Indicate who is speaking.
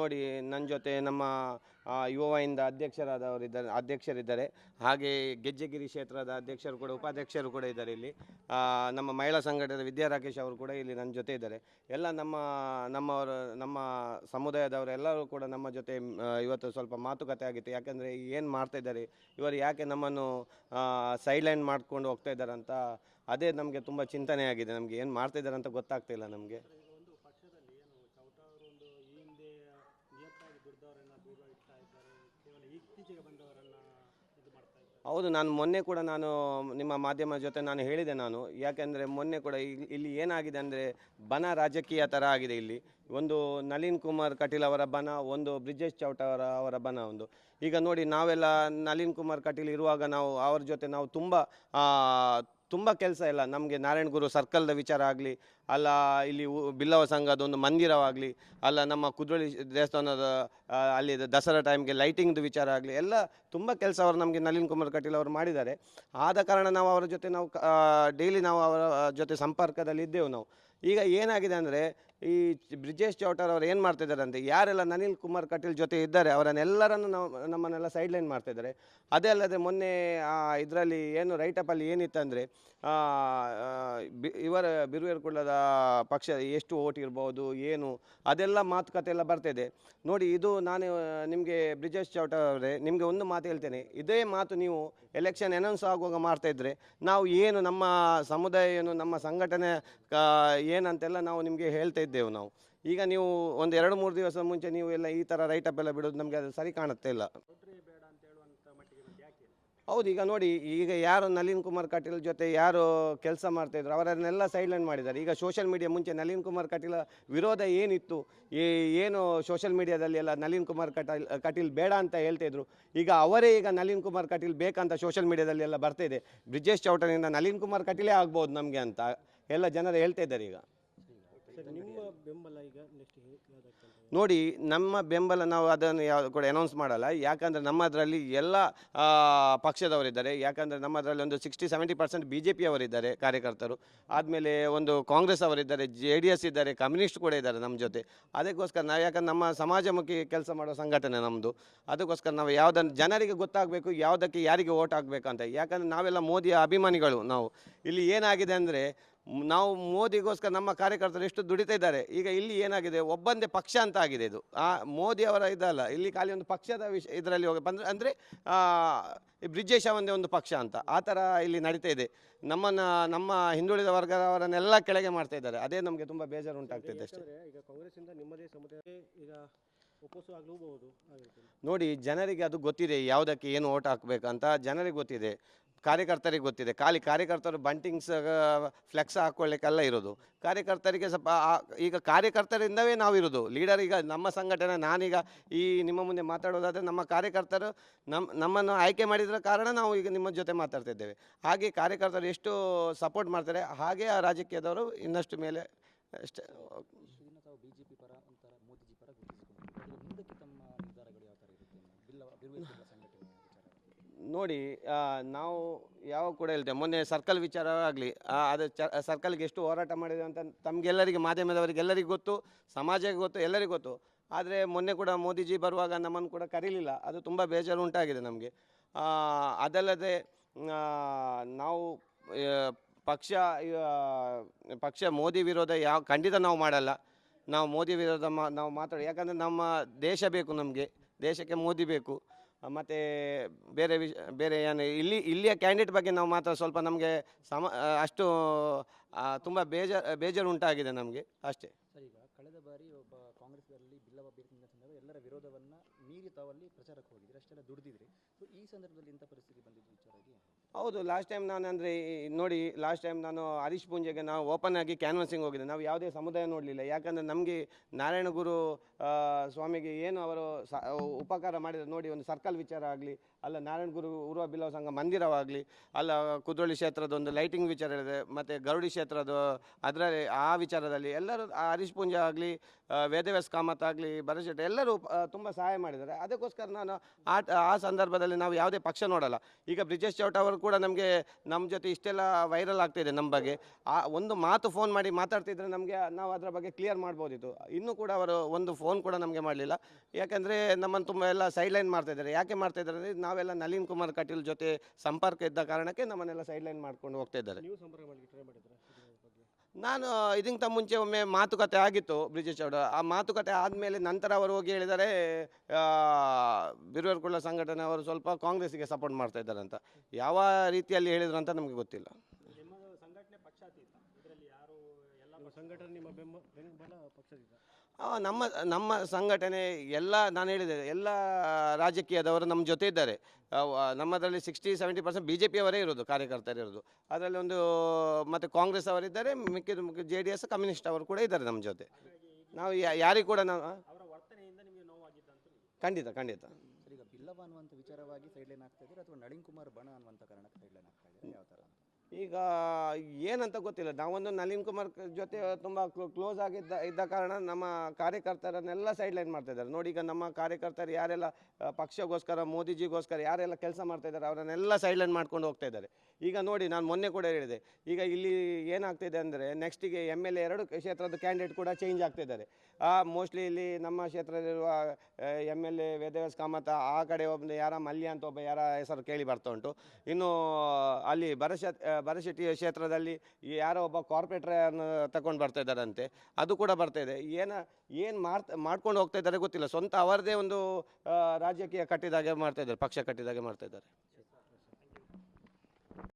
Speaker 1: ನೋಡಿ ನನ್ನ ಜೊತೆ ನಮ್ಮ ಯುವಯಿಂದ ಅಧ್ಯಕ್ಷರಾದವರು ಇದ್ದಾರೆ, ಅಧ್ಯಕ್ಷರಿದ್ದಾರೆ. ಹಾಗೆ ಗೆಜ್ಜೆಗಿರಿ ಕ್ಷೇತ್ರದ ಅಧ್ಯಕ್ಷರು ಕೂಡ, ಉಪಾಧ್ಯಕ್ಷರು ಕೂಡ ಇದ್ದಾರೆ ಇಲ್ಲಿ. ನಮ್ಮ ಮಹಿಳಾ ಸಂಘಟನೆ ವಿದ್ಯಾ ರಾಕೇಶ್ ಅವರು ಕೂಡ ಇಲ್ಲಿ ನನ್ನ ಜೊತೆ ಇದ್ದಾರೆ. ಎಲ್ಲ ನಮ್ಮ, ನಮ್ಮವರು, ನಮ್ಮ ಸಮುದಾಯದವರು ಎಲ್ಲರೂ ಕೂಡ ನಮ್ಮ ಜೊತೆ ಇವತ್ತು ಸ್ವಲ್ಪ ಮಾತುಕತೆ ಆಗಿತ್ತು. ಯಾಕೆಂದರೆ ಏನು ಮಾಡ್ತಾ ಇದ್ದಾರೆ, ಇವರು ಯಾಕೆ ನಮ್ಮನ್ನು ಸೈಡ್ಲೈನ್ ಮಾಡ್ಕೊಂಡು ಹೋಗ್ತಾ ಇದ್ದಾರೆ ಅಂತ, ಅದೇ ನಮಗೆ ತುಂಬ ಚಿಂತನೆ ಆಗಿದೆ ನಮಗೆ ಏನು ಮಾಡ್ತಾ ಇದ್ದಾರೆ ಅಂತ ಗೊತ್ತಾಗ್ತಿಲ್ಲ ನಮಗೆ
Speaker 2: ಈಗ ಒಂದು ಪಕ್ಷದಲ್ಲಿ ಏನು ಚೌಟ ಅವರು ಒಂದು ಈ ಹಿಂದೆ ನಿಯತ್ತಾಗಿ ದುಡ್ದವರನ್ನ ದೂರ ಇಡ್ತಾ ಇದ್ದಾರೆ ಕೇವಲ ಇತ್ತೀಚೆಗೆ ಬಂದವರನ್ನ ಇದು ಮಾಡ್ತಾ ಇದ್ದಾರೆ
Speaker 1: ಹೌದು, ನಾನು ಮೊನ್ನೆ ಕೂಡ ನಾನು ನಿಮ್ಮ ಮಾಧ್ಯಮ ಜೊತೆ ನಾನು ಹೇಳಿದೆ ನಾನು. ಯಾಕೆಂದರೆ ಮೊನ್ನೆ ಕೂಡ ಇಲ್ಲಿ- ಏನಾಗಿದೆ ಅಂದರೆ ಬನ ರಾಜಕೀಯ ಥರ ಆಗಿದೆ ಇಲ್ಲಿ. ಒಂದು ನಳಿನ್ ಕುಮಾರ್ ಕಟೀಲ್ ಅವರ ಬನ, ಒಂದು ಬ್ರಿಜೇಶ್ ಚೌಟ ಅವರ ಅವರ ಬನ ಒಂದು. ಈಗ ನೋಡಿ, ನಾವೆಲ್ಲ ನಳಿನ್ ಕುಮಾರ್ ಕಟೀಲ್ ಇರುವಾಗ ನಾವು, ಅವ್ರ ಜೊತೆ ನಾವು ತುಂಬ ತುಂಬ ಕೆಲಸ ಇಲ್ಲ. ನಮಗೆ ನಾರಾಯಣ ಗುರು ಸರ್ಕಲ್ದ ವಿಚಾರ ಆಗಲಿ, ಅಲ್ಲ ಇಲ್ಲಿ ಬಿಲ್ಲವ ಸಂಘದ ಒಂದು ಮಂದಿರವಾಗಲಿ, ಅಲ್ಲ ನಮ್ಮ ಕುದ್ರೋಳಿ ದೇವಸ್ಥಾನದ ಅಲ್ಲಿ ದಸರಾ ಟೈಮ್ಗೆ ಲೈಟಿಂಗ್ದು ವಿಚಾರ ಆಗಲಿ, ಎಲ್ಲ ತುಂಬ ಕೆಲಸ ಅವರು ನಮಗೆ ನಳಿನ್ ಕುಮಾರ್ ಕಟೀಲ್ ಅವರು ಮಾಡಿದ್ದಾರೆ. ಆದ ಕಾರಣ ನಾವು ಅವರ ಜೊತೆ ನಾವು ಡೈಲಿ ನಾವು ಅವರ ಜೊತೆ ಸಂಪರ್ಕದಲ್ಲಿ ಇದ್ದೆವು ನಾವು. ಈಗ ಏನಾಗಿದೆ ಅಂದರೆ ಈ ಬ್ರಿಜೇಶ್ ಚೌಟರ್ ಅವರು ಏನು ಮಾಡ್ತಿದ್ದಾರೆ ಅಂದರೆ ಯಾರೆಲ್ಲ ಅನಿಲ್ ಕುಮಾರ್ ಕಟೀಲ್ ಜೊತೆ ಇದ್ದಾರೆ ಅವರನ್ನೆಲ್ಲರನ್ನು ನಮ್ಮನ್ನೆಲ್ಲ ಸೈಡ್ಲೈನ್ ಮಾಡ್ತಿದ್ದಾರೆ. ಅದೇ ಅಲ್ಲದೆ ಮೊನ್ನೆ ಇದರಲ್ಲಿ ಏನು ರೈಟಪ್ಪಲ್ಲಿ ಏನಿತ್ತಂದರೆ ಇವರ ಬಿರುವೇರ್ ಪಕ್ಷ ಎಷ್ಟು ಓಟ್ ಇರ್ಬೋದು, ಏನು, ಅದೆಲ್ಲ ಮಾತುಕತೆ ಎಲ್ಲ ಬರ್ತಿದೆ. ನೋಡಿ, ಇದು ನಾನು ನಿಮಗೆ ಬ್ರಿಜೇಶ್ ಚೌಟರ್ ಅವರೇ, ನಿಮಗೆ ಒಂದು ಮಾತು ಹೇಳ್ತೇನೆ. ಇದೇ ಮಾತು ನೀವು ಎಲೆಕ್ಷನ್ ಅನೌನ್ಸ್ ಆಗುವಾಗ ಮಾಡ್ತಾ ಇದ್ರೆ, ನಾವು ಏನು ನಮ್ಮ ಸಮುದಾಯ ಏನು ನಮ್ಮ ಸಂಘಟನೆ ಏನಂತೆಲ್ಲ ನಾವು ನಿಮಗೆ ಹೇಳ್ತಾ ಇದ್ದೆವು ನಾವು. ಈಗ ನೀವು ಒಂದು ಎರಡು ಮೂರು ದಿವಸ ಮುಂಚೆ ನೀವು ಎಲ್ಲ ಈ ಥರ ರೈಟಪ್ ಎಲ್ಲ ಬಿಡೋದು ನಮಗೆ ಅದು ಸರಿ ಕಾಣುತ್ತೆ ಇಲ್ಲ. ಹೌದು, ಈಗ ನೋಡಿ, ಈಗ ಯಾರು ನಳಿನ್ ಕುಮಾರ್ ಕಟೀಲ್ ಜೊತೆ ಯಾರು ಕೆಲಸ ಮಾಡ್ತಾಯಿದ್ರು ಅವರನ್ನೆಲ್ಲ ಸೈಡ್ಲೈನ್ ಮಾಡಿದ್ದಾರೆ. ಈಗ ಸೋಷಿಯಲ್ ಮೀಡಿಯಾ ಮುಂಚೆ ನಳಿನ್ ಕುಮಾರ್ ಕಟೀಲ್ ವಿರೋಧ ಏನಿತ್ತು? ಈ ಏನು ಸೋಷಿಯಲ್ ಮೀಡಿಯಾದಲ್ಲಿ ಎಲ್ಲ ನಳಿನ್ ಕುಮಾರ್ ಕಟೀಲ್ ಕಟೀಲ್ ಬೇಡ ಅಂತ ಹೇಳ್ತಿದ್ರು ಈಗ ಅವರೇ ಈಗ ನಳಿನ್ ಕುಮಾರ್ ಕಟೀಲ್ ಬೇಕಂತ ಸೋಷಿಯಲ್ ಮೀಡಿಯಾದಲ್ಲಿ ಎಲ್ಲ ಇದೆ. ಬ್ರಿಜೇಶ್ ಚೌಟನಿಂದ ನಳಿನ್ ಕುಮಾರ್ ಕಟೀಲೇ ಆಗ್ಬೋದು ನಮಗೆ ಅಂತ ಎಲ್ಲ ಜನರು ಹೇಳ್ತಾ ಇದ್ದಾರೆ ಈಗ. ನೋಡಿ ನಮ್ಮ ಬೆಂಬಲ ನಾವು ಅದನ್ನು ಯಾವ ಕೂಡ ಅನೌನ್ಸ್ ಮಾಡಲ್ಲ. ಯಾಕಂದರೆ ನಮ್ಮದರಲ್ಲಿ ಎಲ್ಲ ಪಕ್ಷದವರಿದ್ದಾರೆ. ಯಾಕಂದರೆ ನಮ್ಮದರಲ್ಲಿ ಒಂದು sixty seventy percent B J ಪಿಯವರಿದ್ದಾರೆ ಕಾರ್ಯಕರ್ತರು. ಆದಮೇಲೆ ಒಂದು ಕಾಂಗ್ರೆಸ್ ಅವರಿದ್ದಾರೆ ಜೆ ಡಿ ಎಸ್ ಇದ್ದಾರೆ ಕಮ್ಯುನಿಸ್ಟ್ ಕೂಡ ಇದ್ದಾರೆ ನಮ್ಮ ಜೊತೆ. ಅದಕ್ಕೋಸ್ಕರ ನಾವು ಯಾಕಂದ್ರೆ ನಮ್ಮ ಸಮಾಜಮುಖಿ ಕೆಲಸ ಮಾಡೋ ಸಂಘಟನೆ ನಮ್ಮದು ಅದಕ್ಕೋಸ್ಕರ ನಾವು ಯಾವುದನ್ನು ಜನರಿಗೆ ಗೊತ್ತಾಗಬೇಕು ಯಾವುದಕ್ಕೆ ಯಾರಿಗೆ ಓಟ್ ಅಂತ. ಯಾಕಂದರೆ ನಾವೆಲ್ಲ ಮೋದಿಯ ಅಭಿಮಾನಿಗಳು ನಾವು. ಇಲ್ಲಿ ಏನಾಗಿದೆ ಅಂದರೆ ನಾವು ಮೋದಿಗೋಸ್ಕರ ನಮ್ಮ ಕಾರ್ಯಕರ್ತರು ಎಷ್ಟು ದುಡಿತಾ ಇದ್ದಾರೆ. ಈಗ ಇಲ್ಲಿ ಏನಾಗಿದೆ ಒಬ್ಬಂದೇ ಪಕ್ಷ ಅಂತ ಆಗಿದೆ ಇದು. ಆ ಮೋದಿ ಅವರ ಇದಲ್ಲ ಇಲ್ಲಿ ಖಾಲಿ ಒಂದು ಪಕ್ಷದ ವಿಷಯ ಇದರಲ್ಲಿ ಹೋಗಿ ಬಂದರೆ ಅಂದರೆ ಬ್ರಿಜೇಶ ಒಂದೇ ಒಂದು ಪಕ್ಷ ಅಂತ. ಆ ಥರ ಇಲ್ಲಿ ನಡೀತಾ ಇದೆ. ನಮ್ಮನ್ನು ನಮ್ಮ ಹಿಂದುಳಿದ ವರ್ಗದವರನ್ನೆಲ್ಲ ಕೆಳಗೆ ಮಾಡ್ತಾ ಇದ್ದಾರೆ. ಅದೇ ನಮಗೆ ತುಂಬ ಬೇಜಾರು ಉಂಟಾಗ್ತಿದೆ ಅಷ್ಟೇ.
Speaker 2: ಈಗ ಕಾಂಗ್ರೆಸ್ಸಿಂದ ನಿಮ್ಮದೇ ಸಮುದಾಯ ಈಗ ಒಪ್ಪೋಸು ಆಗಲೂಬಹುದು
Speaker 1: ನೋಡಿ ಜನರಿಗೆ ಅದು ಗೊತ್ತಿದೆ ಯಾವುದಕ್ಕೆ ಏನು ಓಟ್ ಹಾಕಬೇಕಂತ ಜನರಿಗೆ ಗೊತ್ತಿದೆ. ಕಾರ್ಯಕರ್ತರಿಗೆ ಗೊತ್ತಿದೆ. ಖಾಲಿ ಕಾರ್ಯಕರ್ತರು ಬಂಟಿಂಗ್ಸ್ ಫ್ಲೆಕ್ಸ್ ಹಾಕ್ಕೊಳ್ಳಿಕ್ಕೆಲ್ಲ ಇರೋದು. ಕಾರ್ಯಕರ್ತರಿಗೆ ಸ್ವಲ್ಪ ಈಗ ಕಾರ್ಯಕರ್ತರಿಂದವೇ ನಾವು ಇರೋದು ಲೀಡರ್ ಈಗ ನಮ್ಮ ಸಂಘಟನೆ, ನಾನೀಗ ಈ ನಿಮ್ಮ ಮುಂದೆ ಮಾತಾಡೋದಾದರೆ ನಮ್ಮ ಕಾರ್ಯಕರ್ತರು ನಮ್ಮ ನಮ್ಮನ್ನು ಆಯ್ಕೆ ಮಾಡಿದ್ರ ಕಾರಣ ನಾವು ಈಗ ನಿಮ್ಮ ಜೊತೆ ಮಾತಾಡ್ತಿದ್ದೇವೆ. ಹಾಗೆ ಕಾರ್ಯಕರ್ತರು ಎಷ್ಟು ಸಪೋರ್ಟ್ ಮಾಡ್ತಾರೆ. ಹಾಗೆ ಆ ರಾಜಕೀಯದವರು ಇನ್ನಷ್ಟು ಮೇಲೆ, ಅಷ್ಟೇ ನೋಡಿ ನಾವು ಯಾವ ಕೂಡ ಇಲ್ಲದೆ ಮೊನ್ನೆ ಸರ್ಕಲ್ ವಿಚಾರ ಆಗಲಿ ಅದು ಚ ಸರ್ಕಲ್ಗೆ ಎಷ್ಟು ಹೋರಾಟ ಮಾಡಿದೆ ಅಂತ ತಮಗೆಲ್ಲರಿಗೆ, ಮಾಧ್ಯಮದವರಿಗೆಲ್ಲರಿಗೂ ಗೊತ್ತು, ಸಮಾಜಕ್ಕೆ ಗೊತ್ತು, ಎಲ್ಲರಿಗೂ ಗೊತ್ತು. ಆದರೆ ಮೊನ್ನೆ ಕೂಡ ಮೋದಿಜಿ ಬರುವಾಗ ನಮ್ಮನ್ನು ಕೂಡ ಕರೀಲಿಲ್ಲ. ಅದು ತುಂಬ ಬೇಜಾರು ಉಂಟಾಗಿದೆ ನಮಗೆ. ಅದಲ್ಲದೆ ನಾವು ಪಕ್ಷ ಪಕ್ಷ ಮೋದಿ ವಿರೋಧ ಯಾವ, ಖಂಡಿತ ನಾವು ಮಾಡಲ್ಲ. ನಾವು ಮೋದಿ ವಿರೋಧ ಮಾ, ನಾವು ಮಾತಾಡಿ ಯಾಕಂದರೆ ನಮ್ಮ ದೇಶ ಬೇಕು ನಮಗೆ. ದೇಶಕ್ಕೆ ಮೋದಿ ಬೇಕು. ಮತ್ತು ಬೇರೆ ವಿಷ, ಬೇರೆ ಏನು, ಇಲ್ಲಿ, ಇಲ್ಲಿಯ ಕ್ಯಾಂಡಿಡೇಟ್ ಬಗ್ಗೆ ನಾವು ಮಾತ್ರ ಸ್ವಲ್ಪ ನಮಗೆ ಸಮ ಅಷ್ಟು ತುಂಬ ಬೇಜಾರು ಬೇಜಾರು ಉಂಟಾಗಿದೆ ನಮಗೆ, ಅಷ್ಟೇ.
Speaker 3: ಈಗ ಕಳೆದ ಬಾರಿ ಒಬ್ಬ ಕಾಂಗ್ರೆಸ್ನಲ್ಲಿ ಬಿಲ್ಲವ ಎಲ್ಲರ ವಿರೋಧವನ್ನು ಮೀರಿ ತಾವಲ್ಲಿ ಪ್ರಚಾರಕ್ಕೆ ಹೋಗಿದ್ರಿ, ಅಷ್ಟೆಲ್ಲ ದುಡಿದಿದ್ರಿ. ಸೊ ಈ ಸಂದರ್ಭದಲ್ಲಿ ಇಂಥ ಪರಿಸ್ಥಿತಿ ಬಂದಿದ್ದು ವಿಚಾರವಾಗಿ
Speaker 1: ಹೌದು ಲಾಸ್ಟ್ ಟೈಮ್ ನಾನು ಅಂದರೆ ನೋಡಿ ಲಾಸ್ಟ್ ಟೈಮ್ ನಾನು ಹರೀಶ್ ಪೂಂಜೆಗೆ ನಾವು ಓಪನ್ ಆಗಿ ಕ್ಯಾನ್ವಸಿಂಗ್ ಹೋಗಿದ್ದೆ. ನಾವು ಯಾವುದೇ ಸಮುದಾಯ ನೋಡಲಿಲ್ಲ. ಯಾಕಂದರೆ ನಮಗೆ ನಾರಾಯಣ ಗುರು ಸ್ವಾಮಿಗೆ ಏನು ಅವರು ಸ, ಉಪಕಾರ ಮಾಡಿದ್ರು ನೋಡಿ, ಒಂದು ಸರ್ಕಲ್ ವಿಚಾರ ಆಗಲಿ, ಅಲ್ಲ ನಾರಾಯಣ ಗುರು ಉರ್ವ ಬಿಲ್ಲವ ಸಂಘ ಮಂದಿರವಾಗಲಿ, ಅಲ್ಲ ಕುದ್ರೋಳಿ ಕ್ಷೇತ್ರದ ಒಂದು ಲೈಟಿಂಗ್ ವಿಚಾರ ಇದೆ, ಮತ್ತು ಗರುಡಿ ಕ್ಷೇತ್ರದ ಅದರಲ್ಲಿ ಆ ವಿಚಾರದಲ್ಲಿ ಎಲ್ಲರೂ ಹರೀಶ್ ಪೂಂಜೆ ಆಗಲಿ ವೇದವ್ಯಾಸ್ ಕಾಮತ್ ಆಗಲಿ ಭರಶೆಟ್ಟಿ ಎಲ್ಲರೂ ತುಂಬ ಸಹಾಯ ಮಾಡಿದ್ದಾರೆ. ಅದಕ್ಕೋಸ್ಕರ ನಾನು ಆ ಆ ಸಂದರ್ಭದಲ್ಲಿ ನಾವು ಯಾವುದೇ ಪಕ್ಷ ನೋಡಲ್ಲ. ಈಗ ಬ್ರಿಜೇಶ್ ಚೌಟ ಅವರು ಕೂಡ ನಮಗೆ ನಮ್ಮ ಜೊತೆ ಇಷ್ಟೆಲ್ಲ ವೈರಲ್ ಆಗ್ತಿದೆ ನಮ್ಮ ಬಗ್ಗೆ. ಆ, ಒಂದು ಮಾತು ಫೋನ್ ಮಾಡಿ ಮಾತಾಡ್ತಿದ್ರೆ ನಮಗೆ ನಾವು ಅದರ ಬಗ್ಗೆ ಕ್ಲಿಯರ್ ಮಾಡ್ಬೋದಿತ್ತು. ಇನ್ನೂ ಕೂಡ ಅವರು ಒಂದು ಫೋನ್ ಕೂಡ ನಮಗೆ ಮಾಡಲಿಲ್ಲ. ಯಾಕೆಂದರೆ ನಮ್ಮನ್ನು ತುಂಬ ಎಲ್ಲ ಸೈಡ್ಲೈನ್ ಮಾಡ್ತಾ ಇದ್ದಾರೆ. ಯಾಕೆ ಮಾಡ್ತಾ ಇದ್ದಾರೆ ಅಂದರೆ ನಾವೆಲ್ಲ ನಳಿನ್ ಕುಮಾರ್ ಕಟೀಲ್ ಜೊತೆ ಸಂಪರ್ಕ ಇದ್ದ ಕಾರಣಕ್ಕೆ ನಮ್ಮನ್ನೆಲ್ಲ ಸೈಡ್ಲೈನ್ ಮಾಡ್ಕೊಂಡು ಹೋಗ್ತಾ ಇದ್ದಾರೆ
Speaker 2: ನೀವು ಸಂಪರ್ಕ ಮಾಡಲಿಕ್ಕೆ ಟ್ರೈ ಮಾಡಿದ್ರೆ ಬಗ್ಗೆ
Speaker 1: ನಾನು ಇದಕ್ಕಿಂತ ಮುಂಚೆ ಒಮ್ಮೆ ಮಾತುಕತೆ ಆಗಿತ್ತು ಬ್ರಿಜೇಶ್ ಅವರು. ಆ ಮಾತುಕತೆ ಆದಮೇಲೆ ನಂತರ ಅವರು ಹೋಗಿ ಹೇಳಿದ್ದಾರೆ ಬಿರುವರ್ಕುಳ್ಳ ಸಂಘಟನೆ ಅವರು ಸ್ವಲ್ಪ ಕಾಂಗ್ರೆಸ್ಗೆ ಸಪೋರ್ಟ್ ಮಾಡ್ತಾ ಇದ್ದಾರೆ ಅಂತ. ಯಾವ ರೀತಿಯಲ್ಲಿ ಹೇಳಿದ್ರು ಅಂತ ನಮಗೆ ಗೊತ್ತಿಲ್ಲ.
Speaker 2: ಸಂಘಟನೆ ನಿಮ್ಮ ಬೆಂಬಲ
Speaker 1: ನಮ್ಮ ನಮ್ಮ ಸಂಘಟನೆ ಎಲ್ಲ ನಾನು ಹೇಳಿದೆ ಎಲ್ಲ ರಾಜಕೀಯದವರು ನಮ್ಮ ಜೊತೆ ಇದ್ದಾರೆ. ನಮ್ಮದರಲ್ಲಿ sixty seventy percent B J ಪಿಯವರೇ ಇರೋದು ಕಾರ್ಯಕರ್ತರು ಇರೋದು. ಅದರಲ್ಲಿ ಒಂದು ಮತ್ತು ಕಾಂಗ್ರೆಸ್ ಅವರಿದ್ದಾರೆ ಮಿಕ್ಕಿದ ಜೆ ಡಿ ಎಸ್ ಕಮ್ಯುನಿಸ್ಟ್ ಅವರು ಕೂಡ ಇದ್ದಾರೆ ನಮ್ಮ ಜೊತೆ. ನಾವು ಯಾರಿಗೂ ಕೂಡ ನಾವು
Speaker 2: ಅವರ ವರ್ತನೆಯಿಂದ ನಿಮಗೆ ನೋವಾಗಿದ್ದಂತ
Speaker 1: ಖಂಡಿತ ಖಂಡಿತ.
Speaker 3: ಈಗ ಬಿಲ್ಲವ ಅನ್ನುವಂಥ ವಿಚಾರವಾಗಿ ಸೈಡ್ಲೈನ್ ಆಗ್ತಾ ಇದ್ದಾರೆ? ಅಥವಾ ನಳಿನ್ ಕುಮಾರ್ ಬಣ ಅನ್ನುವಂಥ ಕಾರಣಕ್ಕೆ ಸೈಡ್ಲೈನ್ ಆಗ್ತಾ ಇದ್ದಾರೆ? ಯಾವ ಥರ?
Speaker 1: ಈಗ ಏನಂತ ಗೊತ್ತಿಲ್ಲ. ನಾವೊಂದು ನಳಿನ್ ಕುಮಾರ್ ಜೊತೆ ತುಂಬ ಕ್ಲೋಸ್ ಆಗಿದ್ದ, ಇದ್ದ ಕಾರಣ ನಮ್ಮ ಕಾರ್ಯಕರ್ತರನ್ನೆಲ್ಲ ಸೈಡ್ಲೈನ್ ಮಾಡ್ತಾ ಇದ್ದಾರೆ. ನೋಡಿ ಈಗ ನಮ್ಮ ಕಾರ್ಯಕರ್ತರು ಯಾರೆಲ್ಲ ಪಕ್ಷಗೋಸ್ಕರ, ಮೋದಿಜಿಗೋಸ್ಕರ ಯಾರೆಲ್ಲ ಕೆಲಸ ಮಾಡ್ತಾ ಇದ್ದಾರೆ ಅವರನ್ನೆಲ್ಲ ಸೈಡ್ಲೈನ್ ಮಾಡ್ಕೊಂಡು ಹೋಗ್ತಾ ಇದ್ದಾರೆ. ಈಗ ನೋಡಿ ನಾನು ಮೊನ್ನೆ ಕೂಡ ಹೇಳಿದೆ. ಈಗ ಇಲ್ಲಿ ಏನಾಗ್ತಿದೆ ಅಂದರೆ ನೆಕ್ಸ್ಟಿಗೆ ಎಂ ಎಲ್ ಎ ಎರಡು ಕ್ಷೇತ್ರದ ಕ್ಯಾಂಡಿಡೇಟ್ ಕೂಡ ಚೇಂಜ್ ಆಗ್ತಾ ಇದ್ದಾರೆ. ಮೋಸ್ಟ್ಲಿ ಇಲ್ಲಿ ನಮ್ಮ ಕ್ಷೇತ್ರದಲ್ಲಿರುವ M L A Vedavyas Kamath, ಆ ಕಡೆ ಒಬ್ಬ ಯಾರ ಮಲ್ಯ ಅಂತ ಒಬ್ಬ ಯಾರ ಹೆಸರು ಕೇಳಿ ಬರ್ತಾ ಉಂಟು. ಇನ್ನು ಅಲ್ಲಿ ಭರಶ ಭರಶೆಟ್ಟಿ ಕ್ಷೇತ್ರದಲ್ಲಿ ಯಾರೋ ಒಬ್ಬ ಕಾರ್ಪೊರೇಟ್ರನ್ನು ತಗೊಂಡು ಬರ್ತಾ ಇದ್ದಾರಂತೆ. ಅದು ಕೂಡ ಬರ್ತಾ ಇದೆ. ಏನ, ಏನು ಮಾಡ್ತಾ ಮಾಡ್ಕೊಂಡು ಹೋಗ್ತಾ ಇದ್ದಾರೆ ಗೊತ್ತಿಲ್ಲ. ಸ್ವಂತ ಅವರದೇ ಒಂದು ರಾಜಕೀಯ ಕಟ್ಟಿದಾಗೆ ಮಾಡ್ತಾ ಇದ್ದಾರೆ, ಪಕ್ಷ ಕಟ್ಟಿದಾಗೆ ಮಾಡ್ತಾ ಇದ್ದಾರೆ.